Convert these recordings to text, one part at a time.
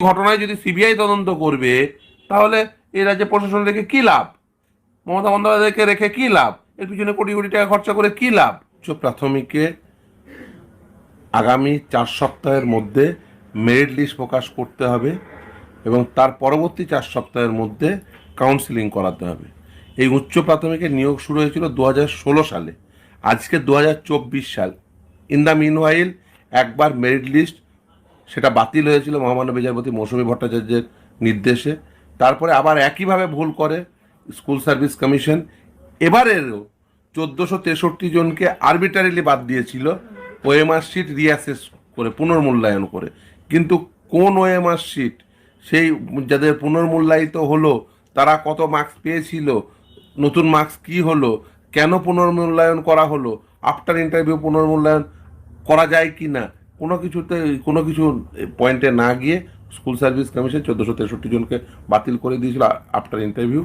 ঘটনায় যদি সিবিআই তদন্ত করবে, তাহলে এই রাজ্যে প্রশাসন রেখে কি লাভ? মমতা বন্দ্যোপাধ্যায়কে রেখে কি লাভ? এর পিছনে কোটি কোটি টাকা খরচা করে কি লাভ? উচ্চ প্রাথমিকে আগামী চার সপ্তাহের মধ্যে মেরিট লিস্ট প্রকাশ করতে হবে এবং তার পরবর্তী চার সপ্তাহের মধ্যে কাউন্সিলিং করাতে হবে। এই উচ্চ প্রাথমিকের নিয়োগ শুরু হয়েছিল দু ষোলো সালে। আজকে দু হাজার চব্বিশ সাল। ইন দ্য মিনওয়াইল একবার মেরিট লিস্ট সেটা বাতিল হয়েছিল মহামান্য বিচারপতি মৌসুমী ভট্টাচার্যের নির্দেশে। তারপরে আবার একইভাবে ভুল করে স্কুল সার্ভিস কমিশন। এবারেরও চোদ্দোশো তেষট্টি জনকে আরবিটারিলি বাদ দিয়েছিল ওএমআর শিট রিঅ্যাসেস করে, পুনর্মূল্যায়ন করে। কিন্তু কোন ওএমআর শিট সেই যাদের পুনর্মূল্যায়িত হলো, তারা কত মার্কস পেয়েছিল? নতুন মার্কস কি হলো? কেন পুনর্মূল্যায়ন করা হলো? আফটার ইন্টারভিউ পুনর্মূল্যায়ন করা যায় কি না কোনো কিছুতে, কোনো কিছু পয়েন্টে না গিয়ে স্কুল সার্ভিস কমিশন চোদ্দোশো তেষট্টি জনকে বাতিল করে দিয়েছিল আফটার ইন্টারভিউ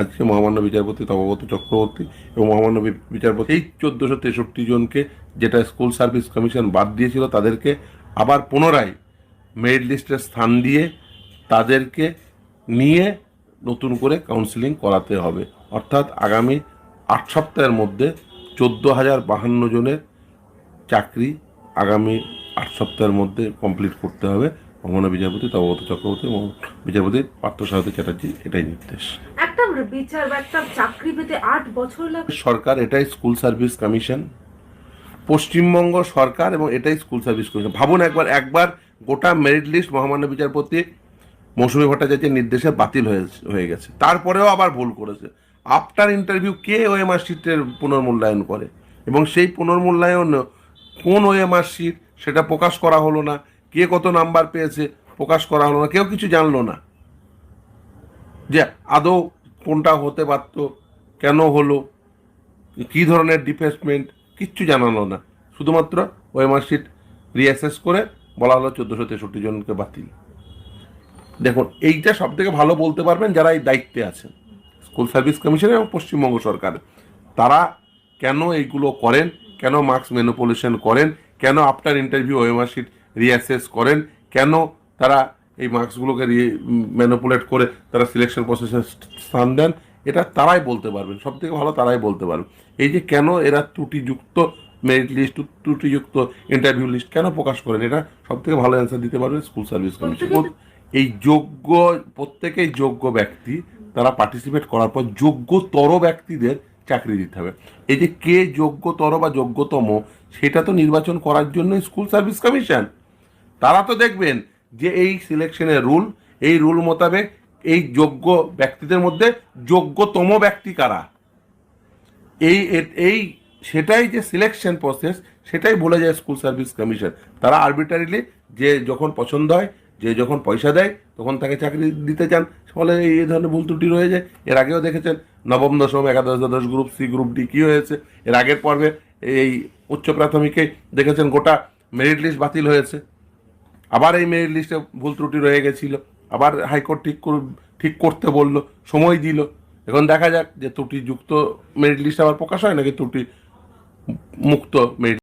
আজকে মহামান্য বিচারপতি তবগত চক্রবর্তী এবং মহামান্য বিচারপতি এই চোদ্দোশো তেষট্টি জনকে যেটা স্কুল সার্ভিস কমিশন বাদ দিয়েছিল, তাদেরকে আবার পুনরায় মেরিট লিস্টের স্থান দিয়ে তাদেরকে নিয়ে নতুন করে কাউন্সিলিং করাতে হবে। অর্থাৎ আগামী আট সপ্তাহের মধ্যে চোদ্দ হাজার বাহান্ন জনের চাকরি আগামী আট সপ্তাহের মধ্যে কমপ্লিট করতে হবে। মহামান্য বিচারপতি তবগত চক্রবর্তী এবং বিচারপতি পার্থসারথী চ্যাটার্জি এটাই নির্দেশ। একটা বিচার বা একটা চাকরি পেতে আট বছর লাগে? সরকার এটাই স্কুল সার্ভিস কমিশন পশ্চিমবঙ্গ সরকার এবং এটাই স্কুল সার্ভিস কমিশন ভাবুন একবার একবার গোটা মেরিট লিস্ট মহামান্য বিচারপতি মৌসুমী ভট্টাচার্যের নির্দেশে বাতিল হয়ে হয়ে গেছে। তারপরেও আবার ভুল করেছে। আফটার ইন্টারভিউ কে ওএমআর শিটের পুনর্মূল্যায়ন করে? এবং সেই পুনর্মূল্যায়ন কোন ওএমআর শিট সেটা প্রকাশ করা হলো না। কে কত নাম্বার পেয়েছে প্রকাশ করা হলো না। কেউ কিছু জানলো না। যে আদৌ কোনটা হতে পারতো, কেন হলো, কী ধরনের ডিফেসমেন্ট কিচ্ছু জানালো না। শুধুমাত্র ওএমআর শিট রিঅ্যাসেস করে বলা হলো চোদ্দোশো তেষট্টি জনকে বাতিল। দেখুন, এইটা সব থেকে ভালো বলতে পারবেন যারা এই দায়িত্বে আছেন। স্কুল সার্ভিস কমিশন এবং পশ্চিমবঙ্গ সরকার। তারা কেন এইগুলো করেন? কেন মার্কস ম্যানুপুলেশন করেন? কেন আফটার ইন্টারভিউ শিট রিঅ্যাসেস করেন? কেন তারা এই মার্কসগুলোকে ম্যানুপুলেট করে তারা সিলেকশন প্রসেসে স্থান দেন? এটা তারাই বলতে পারবেন সব থেকে ভালো তারাই বলতে পারবেন। এই যে কেন এরা ত্রুটিযুক্ত মেরিট লিস্ট ত্রুটিযুক্ত ইন্টারভিউ লিস্ট কেন প্রকাশ করেন? এটা সব থেকে ভালো অ্যান্সার দিতে পারবে স্কুল সার্ভিস কমিশন এই যোগ্য প্রত্যেকেই যোগ্য ব্যক্তি তারা পার্টিসিপেট করার পর যোগ্যতর ব্যক্তিদের চাকরি দিতে হবে। এই যে কে যোগ্যতর বা যোগ্যতম, সেটা তো নির্বাচন করার জন্য স্কুল সার্ভিস কমিশন। তারা তো দেখবেন যে এই সিলেকশনের রুল এই রুল মোতাবেক এই যোগ্য ব্যক্তিদের মধ্যে যোগ্যতম ব্যক্তি কারা? এই এই, সেটাই যে সিলেকশন প্রসেস সেটাই বলে যায় স্কুল সার্ভিস কমিশন। তারা আরবিটারিলি যে যখন পছন্দ হয়, যে যখন পয়সা দেয়, তখন তাকে চাকরি দিতে চান। ফলে এই ধরনের ভুল ত্রুটি রয়ে যায়। এর আগেও দেখেছেন নবম দশম, একাদশ দ্বাদশ গ্রুপ সি গ্রুপ ডি কী হয়েছে? এর আগের পর্বে এই উচ্চ প্রাথমিকে দেখেছেন গোটা মেরিট লিস্ট বাতিল হয়েছে। আবার এই মেরিট লিস্টে ভুল ত্রুটি রয়ে গেছিল। আবার হাইকোর্ট ঠিক ঠিক করতে বলল, সময় দিল। এখন দেখা যাক যে ত্রুটিযুক্ত মেরিট লিস্ট আবার প্রকাশ হয় নাকি ত্রুটি মুক্ত মেরিট